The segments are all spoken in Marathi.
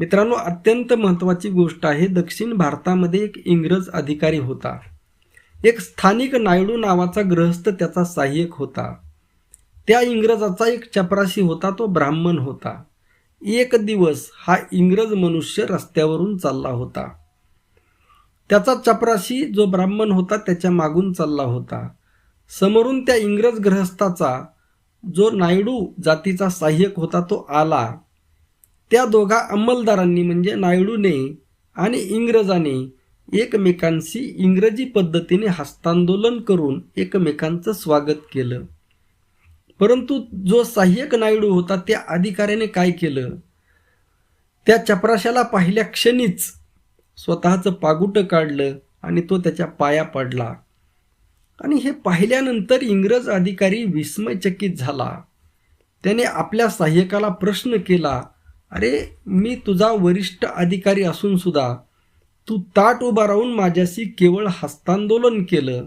मित्रांनो अत्यंत महत्त्वाची गोष्ट आहे दक्षिण भारतामध्ये एक इंग्रज अधिकारी होता. एक स्थानिक नायडू नावाचा ग्रहस्थ त्याचा सहाय्यक होता. त्या इंग्रजाचा एक चपराशी होता तो ब्राह्मण होता. एक दिवस हा इंग्रज मनुष्य रस्त्यावरून चालला होता. त्याचा चपराशी जो ब्राह्मण होता त्याच्या मागून चालला होता. समोरून त्या इंग्रज ग्रहस्थाचा जो नायडू जातीचा सहाय्यक होता तो आला. त्या दोघा अंमलदारांनी म्हणजे नायडूने आणि इंग्रजाने एकमेकांशी इंग्रजी पद्धतीने हस्तांदोलन करून एकमेकांचं स्वागत केलं. परंतु जो सहाय्यक नायडू होता त्या अधिकाऱ्याने काय केलं? त्या चपराशाला पाहिल्या क्षणीच स्वतःचं पागुटं काढलं आणि तो त्याच्या पाया पडला. आणि हे पाहिल्यानंतर इंग्रज अधिकारी विस्मयचकित झाला. त्याने आपल्या सहाय्यकाला प्रश्न केला अरे मी तुझा वरिष्ठ अधिकारी असून सुद्धा तू ताट उभा राहून माझ्याशी केवळ हस्तांदोलन केलं.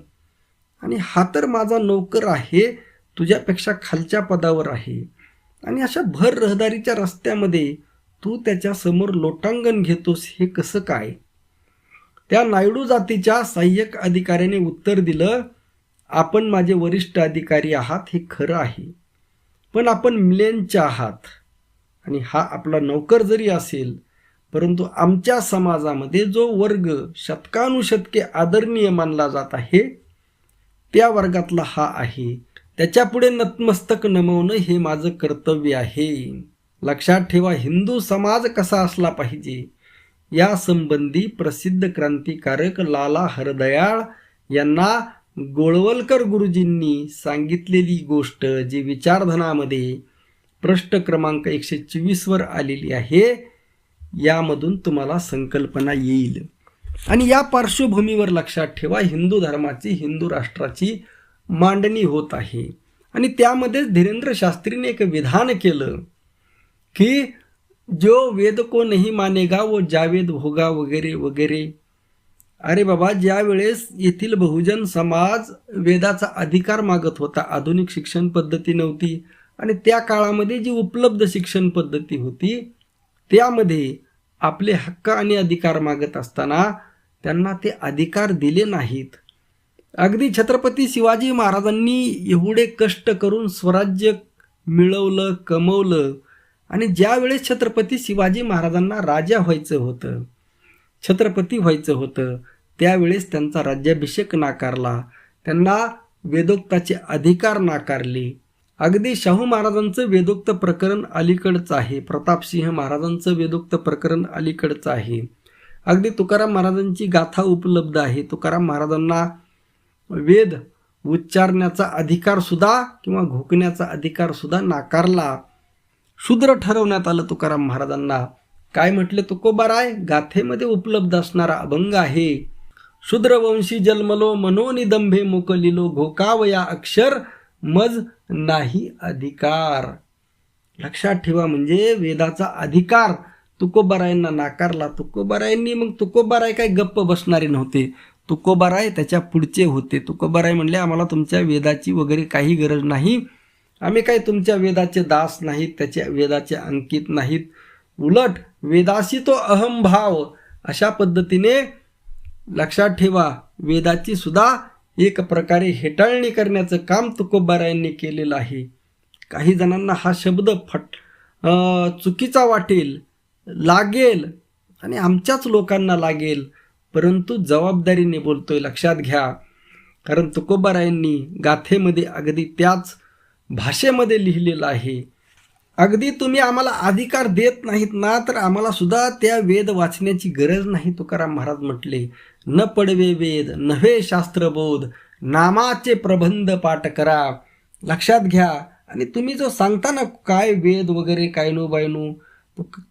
आणि हा तर माझा नोकर आहे तुझ्यापेक्षा खालच्या पदावर आहे. आणि अशा भर रहदारीच्या रस्त्यामध्ये तू त्याच्यासमोर लोटांगण घेतोस हे कसं काय? त्या नायडू जातीच्या सहाय्यक अधिकाऱ्याने उत्तर दिलं आपण माझे वरिष्ठ अधिकारी आहात हे खरं आहे. पण आपण मिलेनच्या आहात. आणि हा आपला नौकर जरी असेल परंतु आमच्या समाजामध्ये जो वर्ग शतकानुशतके आदरणीय मानला जात आहे त्या वर्गातला हा आहे. त्याच्यापुढे नतमस्तक नमवणं हे माझं कर्तव्य आहे. लक्षात ठेवा हिंदू समाज कसा असला पाहिजे या संबंधी प्रसिद्ध क्रांतिकारक लाला हरदयाळ यांना गोळवलकर गुरुजींनी सांगितलेली गोष्ट जी विचारधनामध्ये प्रश्न क्रमांक एकशे चोवीसवर आलेली आहे. यामधून तुम्हाला संकल्पना येईल. आणि या पार्श्वभूमीवर लक्षात ठेवा हिंदू धर्माची हिंदू राष्ट्राची मांडणी होत आहे. आणि त्यामध्येच धीरेंद्र शास्त्रीने एक विधान केलं की जो वेद को नाही मानेगा व जावेद होगा वगैरे वगैरे. अरे बाबा ज्यावेळेस येथील बहुजन समाज वेदाचा अधिकार मागत होता आधुनिक शिक्षण पद्धती नव्हती आणि त्या काळामध्ये जी उपलब्ध शिक्षण पद्धती होती त्यामध्ये आपले हक्क आणि अधिकार मागत असताना त्यांना ते अधिकार दिले नाहीत. अगदी छत्रपती शिवाजी महाराजांनी एवढे कष्ट करून स्वराज्य मिळवलं कमवलं आणि ज्यावेळेस छत्रपती शिवाजी महाराजांना राजा व्हायचं होतं छत्रपती व्हायचं होतं त्यावेळेस त्यांचा राज्याभिषेक नाकारला. त्यांना वेदोक्ताचे अधिकार नाकारले. अगदी शाहू महाराजांचं वेदोक्त प्रकरण अलीकडचं आहे. प्रतापसिंह महाराजांचं वेदोक्त प्रकरण अलीकडचं आहे. अगदी तुकाराम महाराजांची गाथा उपलब्ध आहे. तुकाराम महाराजांना वेद उच्चारण्याचा अधिकारसुद्धा किंवा घोकण्याचा अधिकारसुद्धा नाकारला. शूद्र ठरवण्यात आलं तुकाराम महाराजांना. काय म्हटले तुकोबाराय? गाथेमध्ये उपलब्ध असणारा अभंग आहे. शूद्रवंशी जन्मलो मनोनिदंभे मुकलिलो घोकावया अक्षर. मज नाही अधिकार. लक्षात ठेवा म्हणजे वेदाचा अधिकार. तुकोबारायांना नाकारला. तुकोबारायांनी मग तुकोबाराय काय गप्प बसणारे नव्हते. तुकोबाराय त्याच्या पुढचे होते. तुकोबाराय म्हणले आम्हाला तुमच्या वेदाची वगैरे काही गरज नाही. आम्ही काय तुमच्या वेदाचे दास नाहीत त्याच्या वेदाचे अंकित नाहीत. उलट वेदाशी तो अहमभाव अशा पद्धतीने लक्षात ठेवा वेदाची सुद्धा एक प्रकारे हेटाळणी करण्याचं काम तुकोबारायांनी केलेलं आहे. काही जणांना हा शब्द फट चुकीचा वाटेल लागेल आणि आमच्याच लोकांना लागेल परंतु जबाबदारीने बोलतोय लक्षात घ्या. कारण तुकोबारायांनी गाथेमध्ये अगदी त्याच भाषेमध्ये लिहिलेलं आहे. अगदी तुम्ही आम्हाला अधिकार देत नाहीत ना तर आम्हाला सुद्धा त्या वेद वाचण्याची गरज नाही तुकाराम महाराज म्हटले. न पडवे वेद नव्हे शास्त्रबोध नामाचे प्रबंध पाठ करा. लक्षात घ्या. आणि तुम्ही जो सांगता ना काय वेद वगैरे काय नो बायनू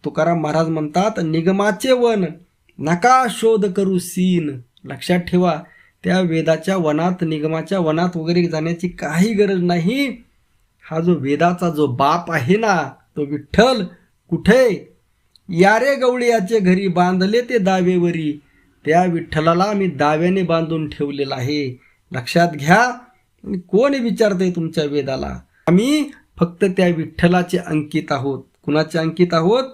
तुकाराम महाराज म्हणतात निगमाचे वन नका शोध करू सीन. लक्षात ठेवा. त्या वेदाच्या वनात निगमाच्या वनात वगैरे जाण्याची काही गरज नाही. हा जो वेदाचा जो बाप आहे ना तो विठ्ठल कुठे? यारे गवळीयाचे घरी बांधले ते दावेवरी. त्या विठ्ठलाला आम्ही दाव्याने बांधून ठेवलेला आहे. लक्षात घ्या कोण विचारतंय तुमच्या वेदाला? आम्ही फक्त त्या विठ्ठलाचे अंकित आहोत. कुणाचे अंकित आहोत?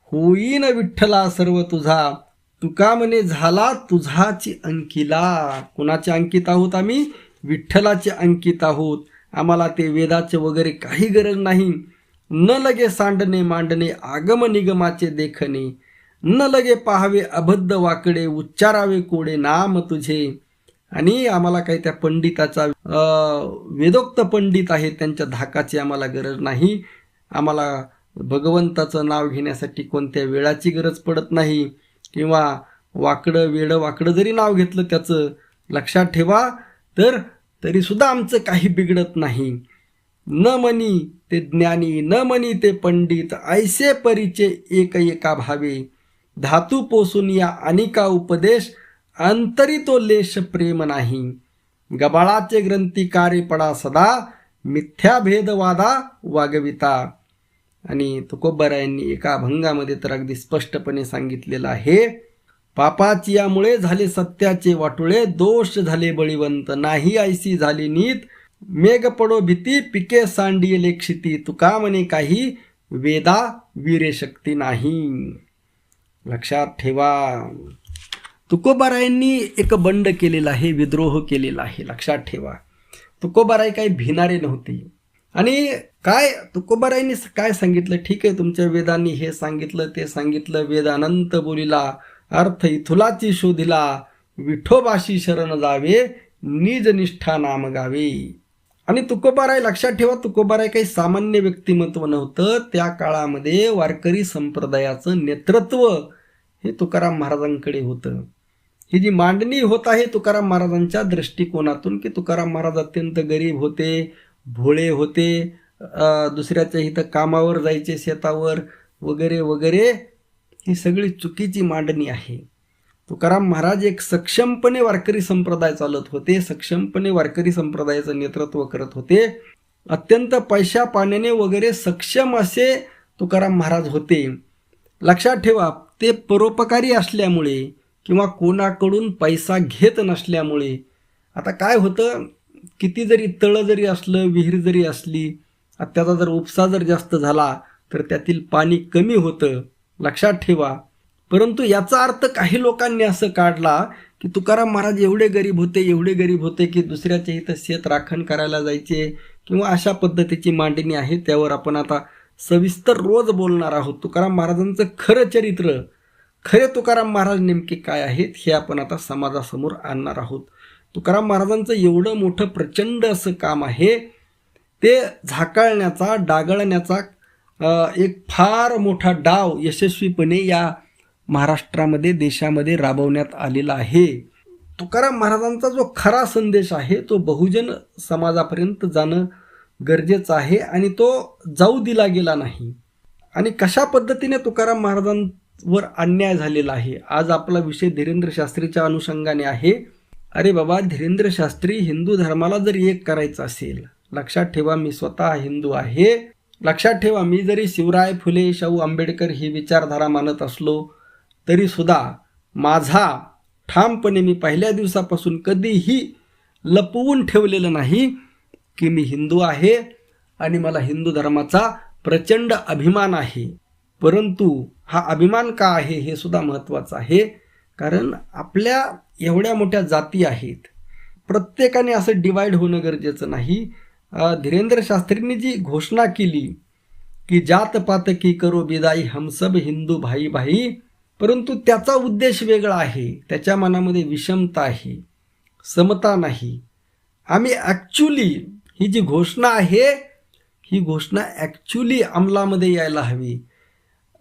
होईन विठ्ठला सर्व तुझा. तुका म्हणे झाला तुझाची अंकिला. कुणाचे अंकित आहोत आम्ही? विठ्ठलाचे अंकित आहोत. आम्हाला ते वेदाचे वगैरे काही गरज नाही. न लगे सांडणे मांडणे आगम निगमाचे देखणे. न लगे पाहावे अबद्ध वाकडे उच्चारावे कोडे नाम तुझे. आणि आम्हाला काही त्या पंडिताचा वेदोक्त पंडित आहे त्यांच्या धाकाची आम्हाला गरज नाही. आम्हाला भगवंताचं नाव घेण्यासाठी कोणत्या वेळाची गरज पडत नाही. किंवा वाकडं वेडं वाकडं जरी नाव घेतलं त्याचं लक्षात ठेवा तर तरीसुद्धा आमचं काही बिघडत नाही. न म्हणी ते ज्ञानी न म्हणी ते पंडित ऐसे परिचय एक एका भावे. धातू पोसून या अनिका उपदेश अंतरी तो लेश प्रेम नाही. गबाळाचे ग्रंथी सदा मिथ्या भेदवादा वागविता. आणि तुकोबरायांनी एका अभंगामध्ये तर अगदी स्पष्टपणे सांगितलेलं आहे पापाची यामुळे झाले सत्याचे वाटुळे दोष झाले बळीवंत नाही ऐसी झाली नीत मेघ पडो भीती पिके सांडिये लेक्षिती तुका म्हणे काही वेदा वीरे शक्ती नाही. लक्षात ठेवा. तुकोबारायांनी एक बंड केलेला आहे विद्रोह केलेला आहे लक्षात ठेवा. तुकोबाराय काही भिणारे नव्हते. आणि काय तुकोबारायांनी काय सांगितलं? ठीक आहे तुमच्या वेदांनी हे सांगितलं ते सांगितलं. वेद अनंत बोलिला अर्थ इथुलाची शोधिला विठोबाशी शरण जावे निज निष्ठा नाम गावे. आणि तुकोबाराय लक्षात ठेवा तुकोबाराय काही सामान्य व्यक्तिमत्व नव्हतं. त्या काळामध्ये वारकरी संप्रदायाचं नेतृत्व हे तुकाराम महाराजांकडे होतं. ही जी मांडणी होत आहे तुकाराम महाराजांच्या दृष्टिकोनातून की तुकाराम महाराज अत्यंत गरीब होते भोळे होते दुसऱ्याच्या इथं कामावर जायचे शेतावर वगैरे वगैरे ही सगळी चुकीची मांडणी आहे. तुकाराम महाराज एक सक्षमपणे वारकरी संप्रदाय चालत होते सक्षमपणे वारकरी संप्रदायाचं नेतृत्व करत होते. अत्यंत पैशा पाण्याने वगैरे सक्षम असे तुकाराम महाराज होते. लक्षात ठेवा ते परोपकारी असल्यामुळे किंवा कोणाकडून पैसा घेत नसल्यामुळे. आता काय होतं किती जरी तळं जरी असलं विहीर जरी असली त्याचा जर उपसा जर जास्त झाला तर त्यातील पाणी कमी होतं. लक्षात ठेवा परंतु याचा अर्थ काही लोकांनी असं काढला की तुकाराम महाराज एवढे गरीब होते एवढे गरीब होते की दुसऱ्याच्या इथं शेत राखण करायला जायचे किंवा अशा पद्धतीची मांडणी आहे त्यावर आपण आता सविस्तर रोज बोलणार आहोत. तुकाराम महाराजांचं खरं चरित्र खरे तुकाराम महाराज नेमके काय आहेत हे आपण आता समाजासमोर आणणार आहोत. तुकाराम महाराजांचं एवढं मोठं प्रचंड असं काम आहे ते झाकाळण्याचा डागळण्याचा एक फार मोठा डाव यशस्वीपणे या महाराष्ट्रामध्ये देशामध्ये राबवण्यात आलेला आहे. तुकाराम महाराजांचा जो खरा संदेश आहे तो बहुजन समाजापर्यंत जाणं गरजेचं आहे आणि तो जाऊ दिला गेला नाही. आणि कशा पद्धतीने तुकाराम महाराजांवर अन्याय झालेला आहे? आज आपला विषय धीरेंद्र शास्त्रीच्या अनुषंगाने आहे. अरे बाबा धीरेंद्र शास्त्री हिंदू धर्माला जर एक करायचं असेल लक्षात ठेवा मी स्वतः हिंदू आहे. लक्षात ठेवा मी जरी शिवराय फुले शाहू आंबेडकर ही विचारधारा मानत असलो तरीसुद्धा माझा ठामपणे मी पहिल्या दिवसापासून कधीही लपवून ठेवलेलं नाही की मी हिंदू आहे आणि मला हिंदू धर्माचा प्रचंड अभिमान आहे. परंतु हा अभिमान का आहे हे सुद्धा महत्त्वाचं आहे. कारण आपल्या एवढ्या मोठ्या जाती आहेत. प्रत्येकाने असं डिवाईड होणं गरजेचं नाही. धीरेंद्र शास्त्रींनी जी घोषणा केली की जात पातकी करो बिदाई हम सब हिंदू भाई भाई परंतु त्याचा उद्देश वेगळा आहे. त्याच्या मनामध्ये विषमता आहे. समता नाही. आम्ही ॲक्च्युली ही जी घोषणा आहे ही घोषणा ॲक्च्युली अंमलामध्ये यायला हवी.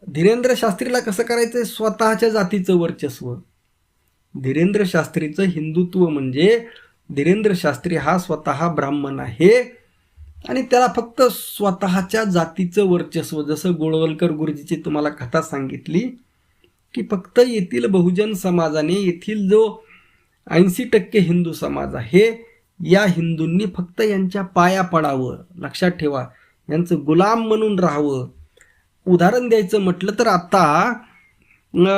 धीरेंद्र शास्त्रीला कसं करायचं आहे स्वतःच्या जातीचं वर्चस्व. धीरेंद्र शास्त्रीचं हिंदुत्व म्हणजे धीरेंद्र शास्त्री हा स्वतः ब्राह्मण आहे आणि त्याला फक्त स्वतःच्या जातीचं वर्चस्व जसं गोळवलकर गुरुजीची तुम्हाला कथा सांगितली की फक्त येथील बहुजन समाजाने येथील जो ऐंशी टक्के हिंदू समाज आहे या हिंदूंनी फक्त यांच्या पाया पडावं. लक्षात ठेवा यांचं गुलाम म्हणून राहावं. उदाहरण द्यायचं म्हटलं तर आता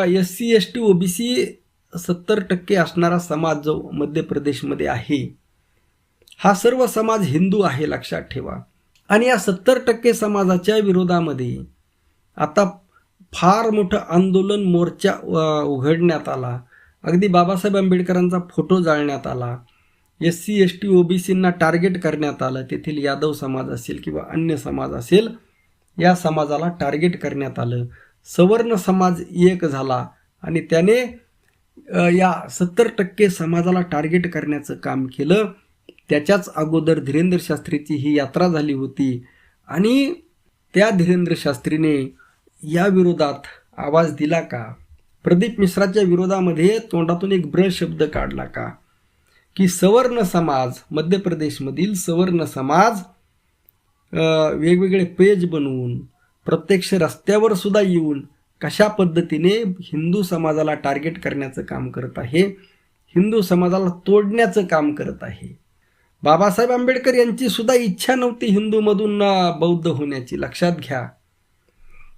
S C S T OBC सत्तर टक्के असणारा समाज जो मध्य प्रदेशमध्ये आहे हा सर्व समाज हिंदू आहे लक्षात ठेवा. आणि या सत्तर टक्के समाजाच्या विरोधामध्ये आता फार मोठं आंदोलन मोर्चा उघडण्यात आला. अगदी बाबासाहेब आंबेडकरांचा फोटो जाळण्यात आला. एस सी एस टी ओबीसींना टार्गेट करण्यात आलं. तेथील यादव समाज असेल किंवा अन्य समाज असेल या समाजाला टार्गेट करण्यात आलं. सवर्ण समाज एक झाला आणि त्याने या सत्तर टक्के समाजाला टार्गेट करण्याचं काम केलं. त्याच्याच अगोदर धीरेंद्र शास्त्रीची ही यात्रा झाली होती आणि त्या धीरेंद्र शास्त्रीने या विरोधात आवाज दिला का? प्रदीप मिश्राच्या विरोधामध्ये तोंडातून एक ब्र शब्द काढला का? की सवर्ण समाज मध्य प्रदेशमधील सवर्ण समाज वेगवेगळे पेज बनवून प्रत्यक्ष रस्त्यावर सुद्धा येऊन कशा पद्धतीने हिंदू समाजाला टार्गेट करण्याचं काम करत आहे? हिंदू समाजाला तोडण्याचं काम करत आहे. बाबासाहेब आंबेडकर यांची सुद्धा इच्छा नव्हती हिंदूमधून बौद्ध होण्याची. लक्षात घ्या.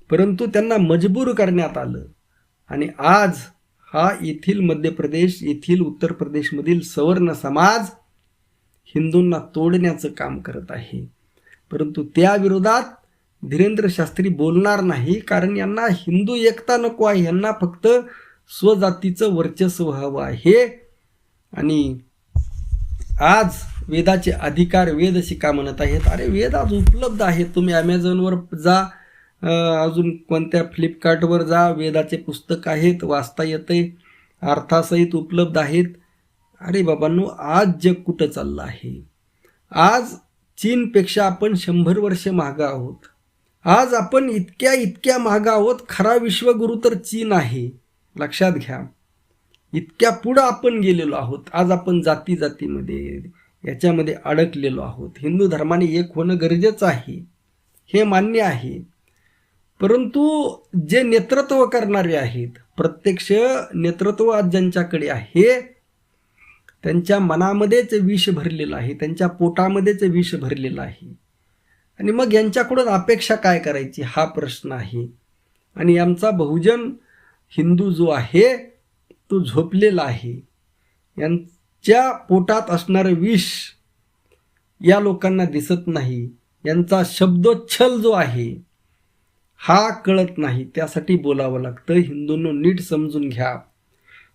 परंतु त्यांना मजबूर करण्यात आलं. आणि आज हा येथील मध्य प्रदेश येथील उत्तर प्रदेशमधील सवर्ण समाज हिंदूंना तोडण्याचं काम करत आहे. परंतु त्याविरोधात धीरेंद्र शास्त्री बोलणार नाही कारण यांना हिंदू एकता नको आहे. यांना फक्त स्वजातीचं वर्चस्व हवं आहे. आणि आज वेदाचे अधिकार वेद शिका म्हणत आहेत. अरे वेद आज उपलब्ध आहेत. तुम्ही ॲमेझॉनवर जा अजून कोणत्या फ्लिपकार्टवर जा वेदाचे पुस्तक आहेत वाचता येते अर्थासहित उपलब्ध आहेत. अरे बाबांनो आज जग कुठं चाललं आहे? आज चीनपेक्षा आपण शंभर वर्ष मागं आहोत. आज आपण इतक्या इतक्या मागं आहोत खरा विश्वगुरु तर चीन आहे. लक्षात घ्या. इतक्या पुढं आपण गेलेलो आहोत. आज आपण जाती जातीमध्ये याच्यामध्ये अडकलेलो आहोत. हिंदू धर्माने एक होणं गरजेचं आहे. हे मान्य आहे. परंतु जे नेतृत्व करणारे आहेत प्रत्यक्ष नेतृत्व आज ज्यांच्याकडे आहे त्यांच्या मनामध्येच विष भरलेलं आहे त्यांच्या पोटामध्येच विष भरलेलं आहे. आणि मग यांच्याकडून अपेक्षा काय करायची? हा प्रश्न आहे. आणि आमचा बहुजन हिंदू जो आहे तो झोपलेला आहे. यांच्या पोटात असणारं विष या लोकांना दिसत नाही. यांचा शब्दोच्छल जो आहे हा कळत नाही. त्यासाठी बोलावं लागतं. हिंदूंनो नीट समजून घ्या.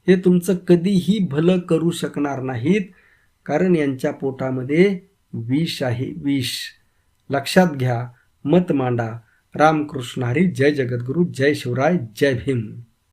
हे तुमचं कधीही भलं करू शकणार नाहीत कारण यांच्या पोटामध्ये विष आहे. विष. लक्षात घ्या. मत मांडा. रामकृष्ण हरी. जय जगद्गुरू. जय शिवराय. जय भीम.